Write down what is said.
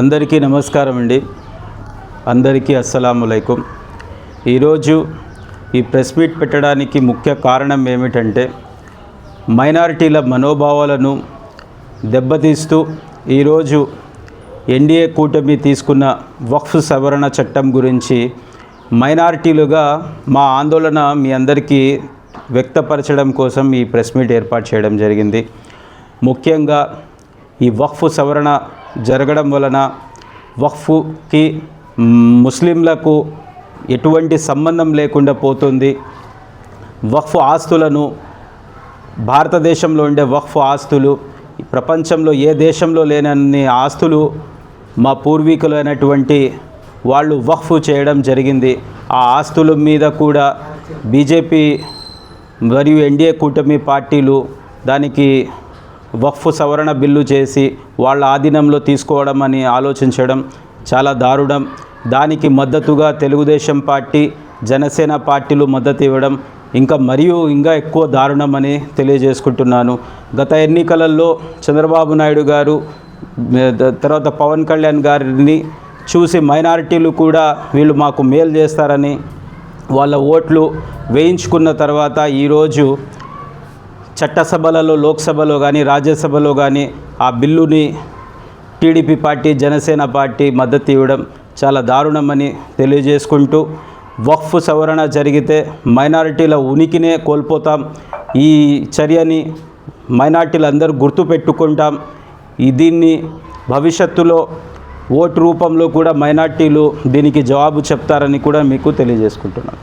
అందరికీ నమస్కారం అండి. అందరికీ అస్సలం ఈరోజు ఈ ప్రెస్ మీట్ పెట్టడానికి ముఖ్య కారణం ఏమిటంటే మైనారిటీల మనోభావాలను దెబ్బతీస్తూ ఈరోజు ఎన్డీఏ కూటమి తీసుకున్న వక్ఫ్ సవరణ చట్టం గురించి మైనారిటీలుగా మా ఆందోళన మీ అందరికీ వ్యక్తపరచడం కోసం ఈ ప్రెస్ మీట్ ఏర్పాటు చేయడం జరిగింది. ముఖ్యంగా ఈ వక్ఫ్ సవరణ జరగడం వలన వక్ఫ్కి ముస్లింలకు ఎటువంటి సంబంధం లేకుండా పోతుంది. వక్ఫ్ ఆస్తులను భారతదేశంలో ఉండే వక్ఫ్ ఆస్తులు ప్రపంచంలో ఏ దేశంలో లేనన్ని ఆస్తులు మా పూర్వీకులైనటువంటి వాళ్ళు వక్ఫ్ చేయడం జరిగింది. ఆ ఆస్తుల మీద కూడా బీజేపీ మరియు ఎన్డీఏ కూటమి పార్టీలు దానికి వక్ఫ్ సవరణ బిల్లు చేసి వాళ్ళ ఆధీనంలో తీసుకోవడం అని ఆలోచించడం చాలా దారుణం. దానికి మద్దతుగా తెలుగుదేశం పార్టీ జనసేన పార్టీలు మద్దతు ఇవ్వడం ఇంకా మరియు ఇంకా ఎక్కువ దారుణం అని తెలియజేసుకుంటున్నాను. గత ఎన్నికలలో చంద్రబాబు నాయుడు గారు తర్వాత పవన్ కళ్యాణ్ గారిని చూసి మైనారిటీలు కూడా వీళ్ళు మాకు మేలు చేస్తారని వాళ్ళ ఓట్లు వేయించుకున్న తర్వాత ఈరోజు చట్టసభలలో లోక్సభలో కానీ రాజ్యసభలో కానీ ఆ బిల్లుని టీడీపీ పార్టీ జనసేన పార్టీ మద్దతు ఇవ్వడం చాలా దారుణమని తెలియజేసుకుంటూ వక్ఫ్ సవరణ జరిగితే మైనారిటీల ఉనికినే కోల్పోతాం. ఈ చర్యని మైనార్టీలందరూ గుర్తుపెట్టుకుంటాం. ఈ దీన్ని భవిష్యత్తులో ఓటు రూపంలో కూడా మైనార్టీలు దీనికి జవాబు చెప్తారని కూడా మీకు తెలియజేసుకుంటున్నాను